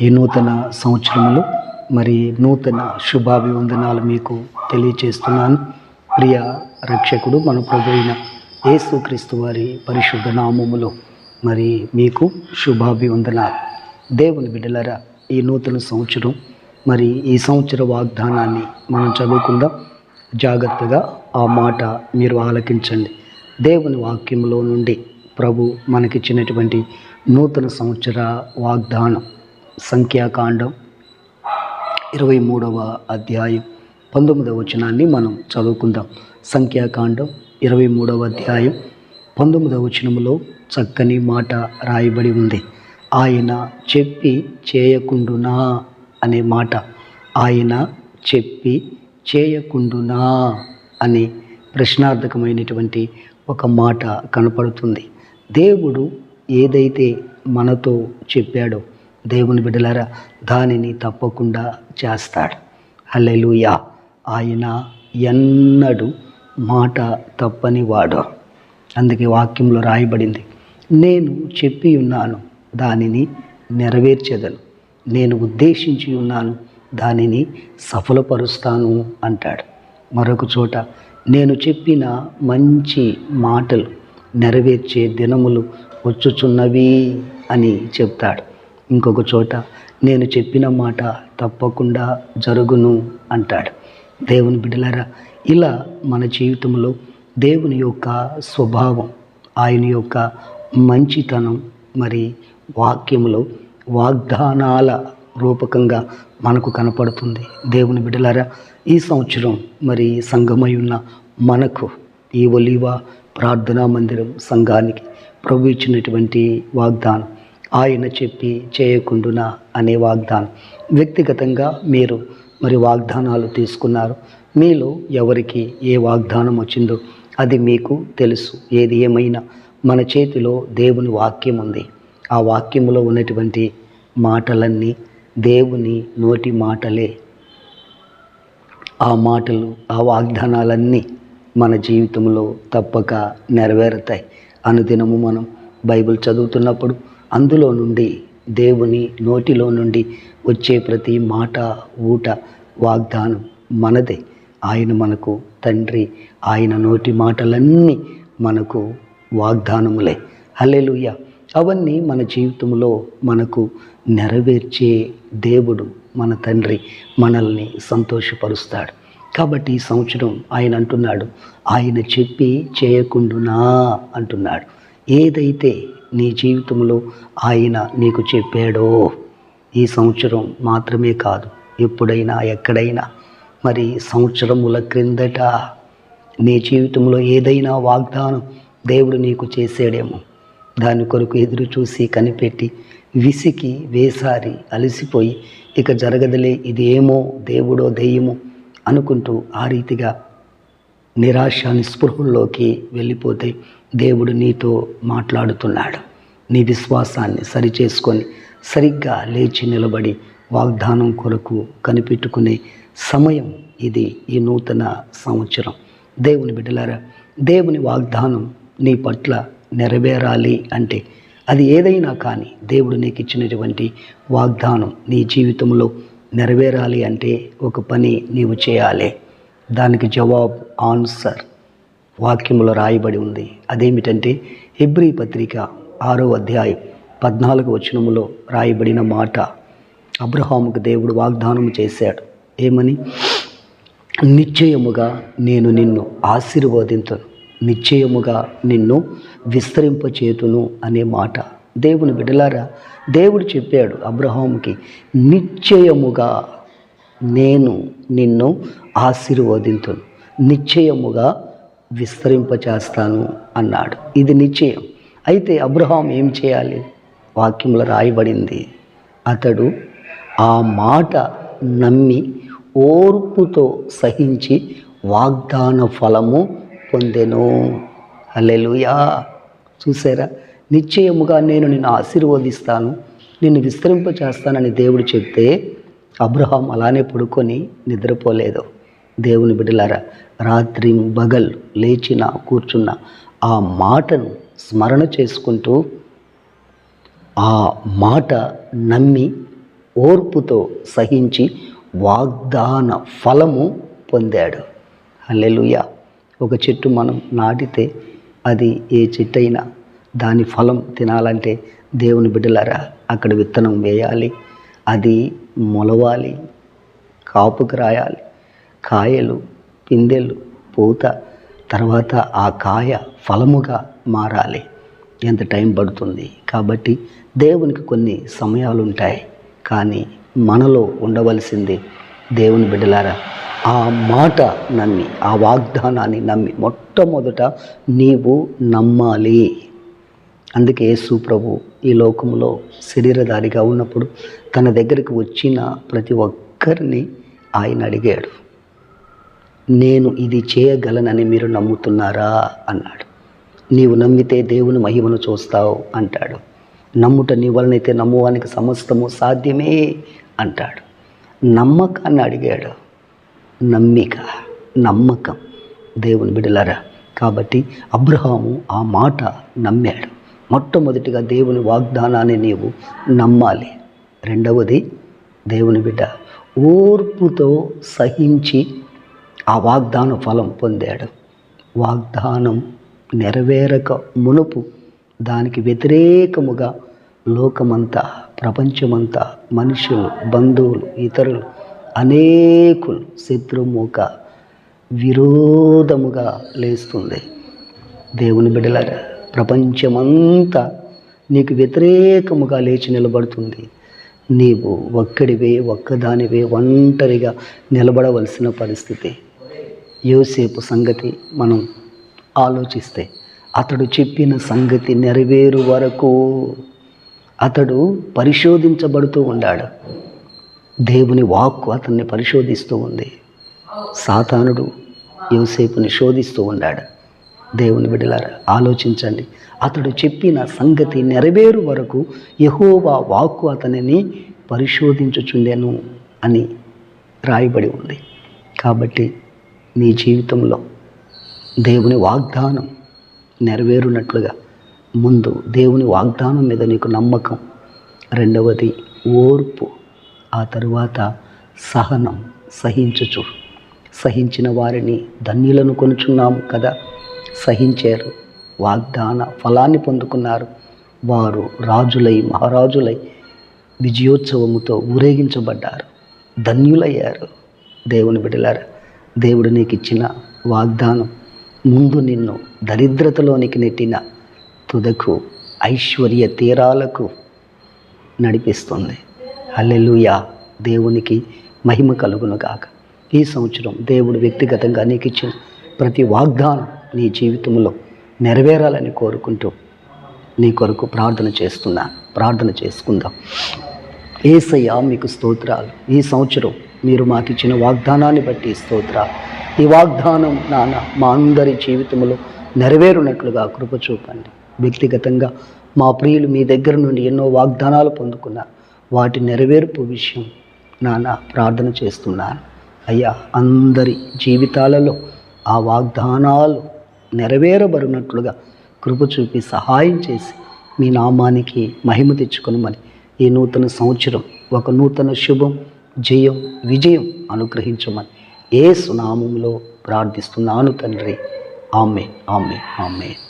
ఈ నూతన సంవత్సరంలో మరి నూతన శుభాభివందనాలు మీకు తెలియచేస్తున్నాను. ప్రియ రక్షకుడు మన ప్రభు అయిన యేసుక్రీస్తు వారి పరిశుద్ధ నామములో మరి మీకు శుభాభివందనాలు. దేవుని బిడ్డలరా ఈ నూతన సంవత్సరం మరి ఈ సంవత్సర వాగ్దానాన్ని మనం చదువుకుందాం. జాగ్రత్తగా ఆ మాట మీరు ఆలకించండి. దేవుని వాక్యంలో నుండి ప్రభు మనకిచ్చినటువంటి నూతన సంవత్సర వాగ్దానం సంఖ్యాకాండం ఇరవై మూడవ అధ్యాయం పంతొమ్మిదవ వచనాన్ని మనం చదువుకుందాం. సంఖ్యాకాండం ఇరవై మూడవ అధ్యాయం పంతొమ్మిదవ వచనములో చక్కని మాట రాయబడి ఉంది. ఆయన చెప్పి చేయకుండునా అనే మాట. ఆయన చెప్పి చేయకుండునా అనే ప్రశ్నార్థకమైనటువంటి ఒక మాట కనపడుతుంది. దేవుడు ఏదైతే మనతో చెప్పాడో దేవుని బిడ్డలారా దానిని తప్పకుండా చేస్తాడు. హల్లెలుయా. ఆయన ఎన్నడు మాట తప్పని వాడు. అందుకే వాక్యంలో రాయబడింది నేను చెప్పి ఉన్నాను దానిని నెరవేర్చెదను. నేను ఉద్దేశించి ఉన్నాను దానిని సఫలపరుస్తాను అంటాడు. మరొక చోట నేను చెప్పిన మంచి మాటలు నెరవేర్చే దినములు వచ్చుచున్నవి అని చెప్తాడు. ఇంకొక చోట నేను చెప్పిన మాట తప్పకుండా జరుగును అంటాడు. దేవుని బిడ్డలారా ఇలా మన జీవితంలో దేవుని యొక్క స్వభావం ఆయన యొక్క మంచితనం మరి వాక్యంలో వాగ్దానాల రూపకంగా మనకు కనపడుతుంది. దేవుని బిడ్డలారా ఈ సంవత్సరం మరి సంఘమై ఉన్న మనకు ఈ ఒలివ ప్రార్థనా మందిరం సంఘానికి ప్రభు ఇచ్చినటువంటి వాగ్దానం ఆయన చెప్పి చేయకుండునా అనే వాగ్దానం. వ్యక్తిగతంగా మీరు మరి వాగ్దానాలు తీసుకున్నారు. మీలో ఎవరికి ఏ వాగ్దానం వచ్చిందో అది మీకు తెలుసు. ఏది ఏమైనా మన చేతిలో దేవుని వాక్యం ఉంది. ఆ వాక్యంలో ఉన్నటువంటి మాటలన్నీ దేవుని నోటి మాటలే. ఆ మాటలు ఆ వాగ్దానాలన్నీ మన జీవితంలో తప్పక నెరవేరుతాయి. అనుదినము మనం బైబిల్ చదువుతున్నప్పుడు అందులో నుండి దేవుని నోటిలో నుండి వచ్చే ప్రతి మాట ఊట వాగ్దానం మనదే. ఆయన మనకు తండ్రి ఆయన నోటి మాటలన్నీ మనకు వాగ్దానములే. హల్లెలూయ. అవన్నీ మన జీవితంలో మనకు నెరవేర్చే దేవుడు మన తండ్రి మనల్ని సంతోషపరుస్తాడు. కాబట్టి ఈ సంవత్సరం ఆయన అంటున్నాడు ఆయన చెప్పి చేయకుండునా అంటున్నాడు. ఏదైతే నీ జీవితంలో ఆయన నీకు చెప్పాడో? ఈ సంవత్సరం మాత్రమే కాదు ఎప్పుడైనా ఎక్కడైనా. మరి సంవత్సరముల క్రిందట నీ జీవితంలో ఏదైనా వాగ్దానం దేవుడు నీకు చేసాడేమో దాని కొరకు ఎదురు చూసి కనిపెట్టి విసికి వేసారి అలసిపోయి ఇక జరగదులే ఇది ఏమో దేవుడో దెయ్యమో అనుకుంటూ ఆ రీతిగా నిరాశ నిస్పృహల్లోకి వెళ్ళిపోతే దేవుడు నీతో మాట్లాడుతున్నాడు. నీ విశ్వాసాన్ని సరిచేసుకొని సరిగ్గా లేచి నిలబడి వాగ్దానం కొరకు కనిపెట్టుకునే సమయం ఇది ఈ నూతన సంవత్సరం. దేవుని బిడ్డలారా దేవుని వాగ్దానం నీ పట్ల నెరవేరాలి అంటే అది ఏదైనా కానీ దేవుడు నీకు ఇచ్చినటువంటి వాగ్దానం నీ జీవితంలో నెరవేరాలి అంటే ఒక పని నీవు చేయాలి. దానికి జవాబు ఆన్సర్. వాక్యంలో రాయబడి ఉంది. అదేమిటంటే హెబ్రీ పత్రిక ఆరో అధ్యాయం పద్నాలుగు వచనములో రాయబడిన మాట. అబ్రహాముకు దేవుడు వాగ్దానం చేశాడు. ఏమని? నిశ్చయముగా నేను నిన్ను ఆశీర్వదించను నిశ్చయముగా నిన్ను విస్తరింపచేతును అనే మాట. దేవుని బిడలారా దేవుడు చెప్పాడు అబ్రహాముకి నిశ్చయముగా నేను నిన్ను ఆశీర్వదింతును. నిశ్చయముగా విస్తరింపచేస్తాను అన్నాడు. ఇది నిశ్చయం. అయితే అబ్రహాం ఏం చేయాలి? వాక్యంలో రాయబడింది అతడు ఆ మాట నమ్మి ఓర్పుతో సహించి వాగ్దాన ఫలము పొందెను. అల్లెలుయా చూసారా? నిశ్చయముగా నేను నిన్ను ఆశీర్వదిస్తాను నిన్ను విస్తరింప చేస్తానని దేవుడు చెప్తే అబ్రహాం అలానే పడుకొని నిద్రపోలేదు. దేవుని బిడ్డలారా రాత్రి బగల్ లేచిన కూర్చున్న ఆ మాటను స్మరణ చేసుకుంటూ ఆ మాట నమ్మి ఓర్పుతో సహించి వాగ్దాన ఫలము పొందాడు. అల్లెలుయ ఒక చెట్టు మనం నాటితే అది ఏ చెట్టు అయినా దాని ఫలం తినాలంటే దేవుని బిడ్డలారా అక్కడ విత్తనం వేయాలి అది మొలవాలి కాపుకు రాయాలి. కాయలు పిందెలు పూత తర్వాత ఆ కాయ ఫలముగా మారాలి. ఎంత టైం పడుతుంది? కాబట్టి దేవునికి కొన్ని సమయాలు ఉంటాయి కానీ మనలో ఉండవలసింది దేవుని బిడ్డలారా ఆ మాట నమ్మి ఆ వాగ్దానాన్ని నమ్మి మొట్టమొదట నీవు నమ్మాలి. అందుకే యేసు ప్రభు ఈ లోకంలో శరీరధారిగా ఉన్నప్పుడు తన దగ్గరికి వచ్చిన ప్రతి ఒక్కరిని ఆయన అడిగాడు. నేను ఇది చేయగలనని మీరు నమ్ముతున్నారా? అన్నాడు. నీవు నమ్మితే దేవుని మహిమను చూస్తావు అంటాడు. నమ్ముట నీ వలనైతే నమ్మువానికి సమస్తము సాధ్యమే అంటాడు. నమ్మకాన్ని అడిగాడు. నమ్మిక నమ్మకం. దేవుని బిడలరా కాబట్టి అబ్రహాము ఆ మాట నమ్మాడు. మొట్టమొదటిగా దేవుని వాగ్దానాన్ని నీవు నమ్మాలి. రెండవది దేవుని బిడ్డ ఓర్పుతో సహించి ఆ వాగ్దాన ఫలం పొందాడు. వాగ్దానం నెరవేరక మునుపు దానికి వ్యతిరేకముగా లోకమంతా ప్రపంచమంతా మనుషులు బంధువులు ఇతరులు అనేకులు శత్రుముఖ విరోధముగా లేస్తుంది. దేవుని బిడ్డలారా ప్రపంచమంతా నీకు వ్యతిరేకముగా లేచి నిలబడుతుంది. నీవు ఒక్కడివే ఒక్కదానివే ఒంటరిగా నిలబడవలసిన పరిస్థితి. యోసేపు సంగతి మనం ఆలోచిస్తే అతడు చెప్పిన సంగతి నెరవేరు వరకు అతడు పరిశోధించబడుతూ ఉన్నాడు దేవుని వాక్కు అతన్ని పరిశోధిస్తూ ఉంది. సాతానుడు యోసేపుని శోధిస్తూ ఉన్నాడు దేవుని బిడ్డలారా ఆలోచించండి. అతడు చెప్పిన సంగతి నెరవేరు వరకు యహోవా వాక్కు అతనిని పరిశోధించుచుండెను అని రాయబడి ఉంది. కాబట్టి నీ జీవితంలో దేవుని వాగ్దానం నెరవేరునట్లుగా ముందు దేవుని వాగ్దానం మీద నీకు నమ్మకం. రెండవది ఓర్పు. ఆ తరువాత సహనం. సహించుచు సహించిన వారిని ధన్యులను కొనుచున్నాము కదా. సహించారు. వాగ్దాన ఫలాన్ని పొందుకున్నారు. వారు రాజులై మహారాజులై విజయోత్సవముతో ఊరేగించబడ్డారు. ధన్యులయ్యారు దేవుని బిడ్డలారా. దేవుడు నీకు ఇచ్చిన వాగ్దానం. ముందు నిన్ను దరిద్రతలోనికి నెట్టిన తుదకు ఐశ్వర్య తీరాలకు నడిపిస్తుంది. అల్లెలుయా దేవునికి మహిమ కలుగును కాక ఈ సంవత్సరం దేవుడు వ్యక్తిగతంగా నీకు ఇచ్చిన ప్రతి వాగ్దానం నీ జీవితంలో నెరవేరాలని కోరుకుంటూ నీ కొరకు ప్రార్థన చేస్తున్నాను ప్రార్థన చేసుకుందాం. ఏసయ్యా మీకు స్తోత్రాలు. ఈ సంవత్సరం మీరు మాకు ఇచ్చిన వాగ్దానాన్ని బట్టి స్తోత్ర. ఈ వాగ్దానం నాన్న మా అందరి జీవితంలో నెరవేరునట్లుగా కృప చూపండి. వ్యక్తిగతంగా మా ప్రియులు మీ దగ్గర నుండి ఎన్నో వాగ్దానాలు పొందుకున్నారు. వాటి నెరవేర్పు విషయం నాన్న ప్రార్థన చేస్తున్నాను. అయ్యా అందరి జీవితాలలో ఆ వాగ్దానాలు నెరవేరబడినట్లుగా కృప చూపి సహాయం చేసి మీ నామానికి మహిమ తెచ్చుకొనమని ఈ నూతన సంవత్సరం ఒక నూతన శుభం జయం విజయం అనుగ్రహించమని ఏ సునామంలో ప్రార్థిస్తున్నాను తండ్రి. ఆమె ఆమె ఆమె